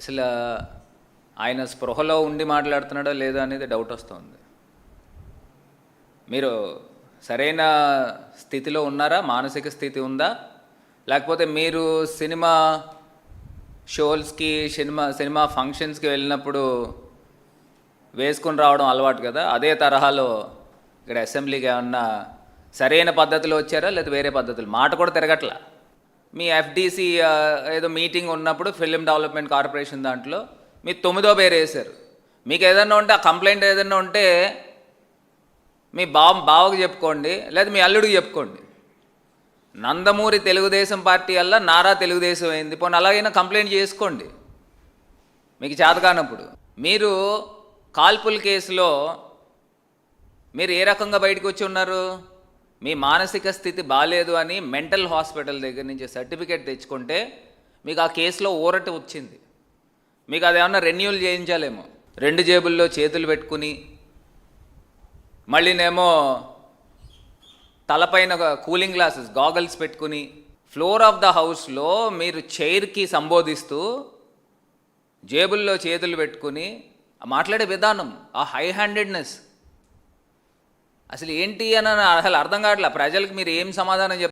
అసలు ఆయన స్పృహలో ఉండి మాట్లాడుతున్నాడో లేదో అనేది డౌట్ వస్తుంది. మీరు సరైన స్థితిలో ఉన్నారా? మానసిక స్థితి ఉందా? లేకపోతే మీరు సినిమా షోల్స్కి సినిమా సినిమా ఫంక్షన్స్కి వెళ్ళినప్పుడు వేసుకొని రావడం అలవాటు కదా? అదే తరహాలో ఇక్కడ అసెంబ్లీకి ఏమన్నా సరైన పద్ధతిలో వచ్చారా? లేదా వేరే పద్ధతులు? మాట కూడా తిరగట్లా. మీ ఎఫ్డీసీ ఏదో మీటింగ్ ఉన్నప్పుడు ఫిలిం డెవలప్మెంట్ కార్పొరేషన్ దాంట్లో మీరు తొమ్మిదో పేరు వేశారు. మీకు ఏదన్నా ఉంటే ఆ కంప్లైంట్ ఏదన్నా ఉంటే మీ బావ బావకు చెప్పుకోండి లేదా మీ అల్లుడికి చెప్పుకోండి. నందమూరి తెలుగుదేశం పార్టీ వల్ల నారా తెలుగుదేశం అయింది. పోనీ అలాగైనా కంప్లైంట్ చేసుకోండి. మీకు చేతకానప్పుడు మీరు కాల్పుల కేసులో మీరు ఏ రకంగా బయటకు వచ్చి ఉన్నారు? మీ మానసిక స్థితి బాగాలేదు అని మెంటల్ హాస్పిటల్ దగ్గర నుంచి సర్టిఫికేట్ తెచ్చుకుంటే మీకు ఆ కేసులో ఊరట వచ్చింది. మీకు అదేమన్నా రెన్యూల్ చేయించాలేమో. రెండు జేబుల్లో చేతులు పెట్టుకుని మళ్ళీనేమో తలపైన కూలింగ్ గ్లాసెస్ గాగల్స్ పెట్టుకుని ఫ్లోర్ ఆఫ్ ద హౌస్లో మీరు చైర్కి సంబోధిస్తూ జేబుల్లో చేతులు పెట్టుకుని మాట్లాడే విధానం ఆ హై హ్యాండెడ్నెస్ అసలు ఏంటి అని అసలు అర్థం కావట్లే. ప్రజలకు మీరు ఏం సమాధానం చెప్తారు